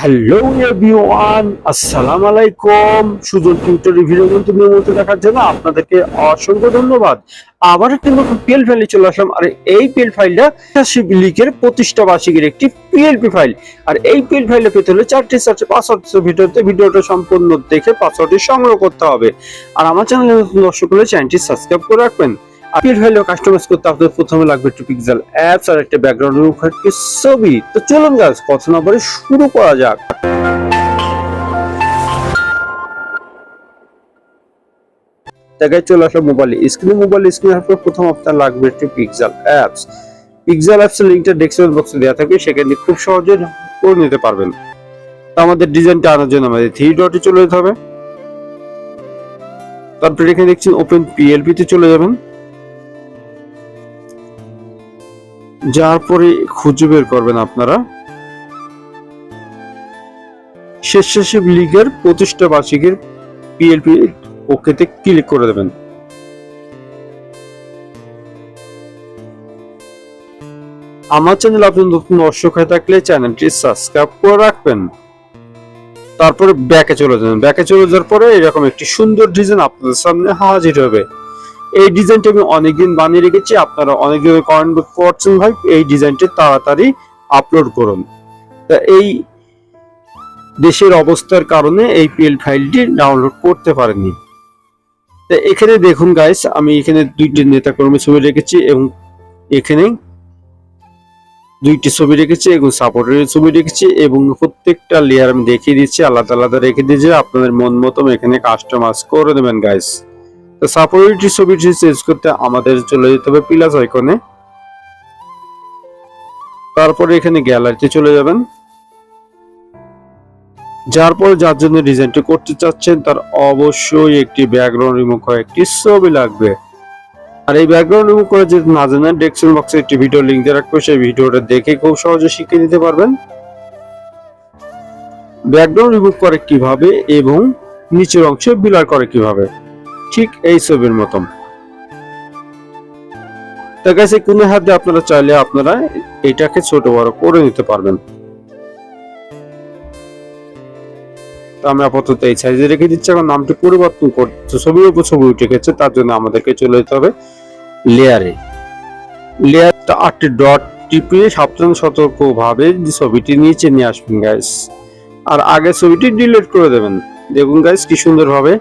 Hello everyone আসসালামু আলাইকুম Sujan tutor review কিন্তু নিয়মিত দেখার জন্য আপনাদেরকে অসংখ্য ধন্যবাদ। আবার একটি নতুন পিএল ফাইলে চলে আসলাম। আর এই পিএল ফাইলটা শিবলিকের প্রতিষ্ঠা বার্ষিকীর একটি পিএলপি ফাইল আর এই পিএল ফাইলে পেতে হলে চারটি সার্চে পাসওয়ার্ড ভিডিওতে ভিডিওটা সম্পূর্ণ দেখে পাসওয়ার্ডটি সংগ্রহ করতে হবে। আর আমার চ্যানেলে দর্শক হলে চ্যানেলটি সাবস্ক্রাইব করে রাখবেন। পিএল ফাইলে কাস্টমাইজ করতে আপনাদের প্রথমে লাগবে একটি পিক্সেল অ্যাপস আর একটা ব্যাকগ্রাউন্ড একটি ছবি। তো চলুন গাছ কথা না বলে শুরু করা যাক। জায়গায় চলে আসলো মোবাইল স্ক্রিনে মোবাইল স্ক্রিনে আসার পর প্রথম আপনার লাগবে একটি পিক্সেল অ্যাপস পিক্সেল অ্যাপস এর লিংকটা ডেসক্রিপশন বক্সে দেওয়া থাকবে, সেখানে খুব সহজে করে নিতে পারবেন। তো আমাদের ডিজাইনটা আনার জন্য আমাদের থ্রি ডটে চলে যেতে হবে। তারপরে এখানে দেখছেন ওপেন পিএলপি তে চলে যাবেন। যার পরে খুঁজে বের করবেন আপনারা। স্বেচ্ছাসেবী লীগের প্রতিষ্ঠা বার্ষিকীর পিএলপি ওকেতে ক্লিক করে দেবেন। আমার চ্যানেল আপনি নতুন দর্শক হয়ে থাকলে চ্যানেলটি সাবস্ক্রাইব করে রাখবেন। তারপরে ব্যাকে চলে যাবেন ব্যাকে চলে যাওয়ার পরে এরকম একটি সুন্দর ডিজাইন আপনাদের সামনে হাজির হবে। এই ডিজাইনটা আমি অনেকদিন বানিয়ে রেখেছি, আপনারা অনেকদিন কমেন্ট করছেন ভাই, এই ডিজাইনটি তাড়াতাড়ি আপলোড করুন। তা এই দেশের অবস্থার কারণে এই পিএল ফাইলটি ডাউনলোড করতে পারেনি তো এখানে দেখুন গাইস আমি এখানে দুইটি নেতা কর্মী ছবি রেখেছি এবং এখানে দুইটি ছবি রেখেছি এবং সাপোর্টের ছবি রেখেছি এবং প্রত্যেকটা লেয়ার আমি দেখিয়ে দিচ্ছি, আলাদা আলাদা রেখে দিয়েছি। আপনাদের মন মতো এখানে কাস্টমাইজ করে দেবেন গাইস তো সাপোর্টের ছবিটি চেঞ্জ করতে আমাদের চলে যেতে হবে প্লাস আইকনে তারপরে এখানে গ্যালারিতে চলে যাবেন। যার পর যার জন্য ডিজাইনটি করতে চাচ্ছেন, তার অবশ্যই একটি ব্যাকগ্রাউন্ড রিমুভ করা একটি ছবি লাগবে। আর এই ব্যাকগ্রাউন্ড রিমুভ করে যদি না জানেন ডেসক্রিপশন বক্সে একটি ভিডিও লিংক দিয়ে রাখব, সেই ভিডিওটা দেখে খুব সহজে শিখে নিতে পারবেন। ব্যাকগ্রাউন্ড রিমুভ করে কীভাবে এবং নিচের অংশে বিলার করে কীভাবে। ঠিক এই ছবির মতন। তার কাছে কোনো হাত দিয়ে আপনারা চাইলে আপনারা এটাকে ছোট বড় করে নিতে পারবেন। তো আমরা আপাতত এই সাইজে রেখে দিচ্ছি। এখন নামটি পরিবর্তন করতে ছবির উপর ছবি উঠে গেছে, তার জন্য আমাদেরকে চলে যেতে হবে লেয়ারে লেয়ারটা আটটি ডট টিপে সাবধান সতর্ক ভাবে ছবিটি নিচে নিয়ে আসবেন গাইস আর আগে ছবিটি ডিলিট করে দেবেন। দেখুন গাইস কি সুন্দর ভাবে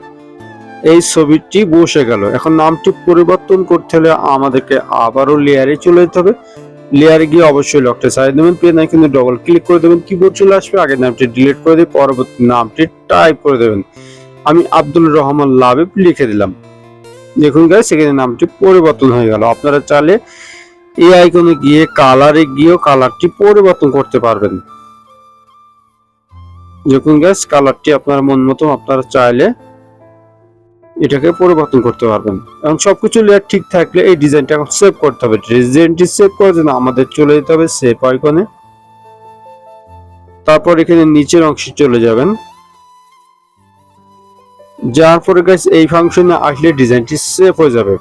এই ছবিটি বসে গেল। এখন নামটি পরিবর্তন করতে হলে আমাদেরকে আবারও লেয়ারে চলে যেতে হবে। লেয়ারে গিয়ে অবশ্যই লকটা সাইড দেবেন পেন কিন্তু ডবল ক্লিক করে দেবেন কিবোর্ড চলে আসবে আগের নামটি ডিলিট করে দিয়ে পরবর্তী নামটি টাইপ করে দেবেন। আমি আব্দুল রহমান লাবিব লিখে দিলাম। দেখুন গাইস সেখানে নামটি পরিবর্তন হয়ে গেল। আপনারা চাইলে এই আইকনে গিয়ে কালারে গিয়েও কালারটি পরিবর্তন করতে পারবেন। দেখুন গাইস কালারটি আপনার মন মতো, আপনারা চাইলে এটাকে পরিবর্তন করতে পারবেন। এবং সবকিছু লেয়ার ঠিক থাকলে এই ডিজাইনটা এখন সেভ করতে হবে। ডিজাইনটি সেভ করার জন্য আমাদের চলে যেতে হবে সেভ আইকনে তারপর এখানে নিচের অংশে চলে যাবেন। যার পরে গাইস এই ফাংশনে আসলে ডিজাইনটি সেভ হয়ে যাবে।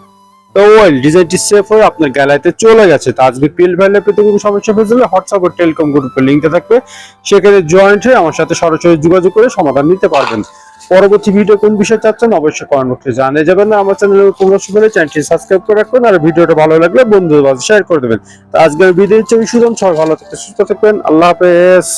তো ওয়েল ডিজাইনটি সেভ হয়ে আপনার গ্যালারিতে চলে গেছে। তো আজকে পিএল ভ্যালে পেতে কোনো সমস্যা হয়ে যাবে হোয়াটসঅ্যাপ ও টেলিকম গ্রুপের লিঙ্কটা থাকবে। সেখানে জয়েন্ট হয়ে আমার সাথে সরাসরি যোগাযোগ করে সমাধান নিতে পারবেন। পরবর্তী ভিডিও কোন বিষয়ে চাচ্ছেন অবশ্যই কমেন্ট বক্সে জানিয়ে যাবেন। আমার চ্যানেল তোমরা শুনলে চ্যানেলটি সাবস্ক্রাইব করে রাখবেন আর ভিডিওটা ভালো লাগলে বন্ধুদের মাঝে শেয়ার করে দেবেন। তো আজকের ভিডিও হচ্ছে সুজন সবাই ভালো থাকতে সুস্থ থাকবেন। আল্লাহ হাফেজ।